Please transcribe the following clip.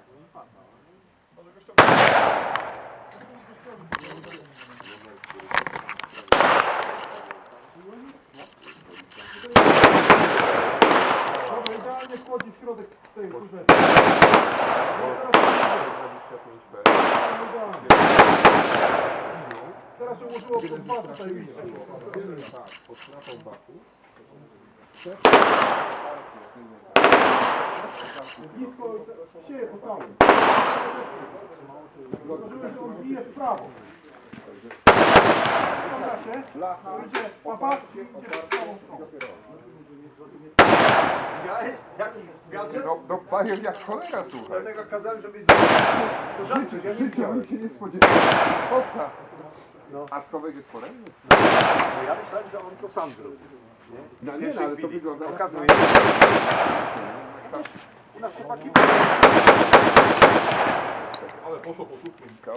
tak, no farta. Może go ściągnąć. Dobra, idealnie wchodzi w środek tej górze. Teraz się ułożyło pod dwa tutaj. Tak, pod knapą baku. Blisko sieje po całym. Zauważyłem, że on bije w prawo. Dobra się, to idzie papa, idzie w prawą stronę. Widziałeś? Jaki gadżet? No, no panie jak cholera słuchaj. Dlatego kazałem, żebyś W życiu, w życiu bym się nie spodziewał. Schowka. A schowek jest porębny? No ja myślałem, że on to sam zrobił. No nie, no, ale to wygląda. Okazuje U nas chłopaki... Ale poszło po słówkiem.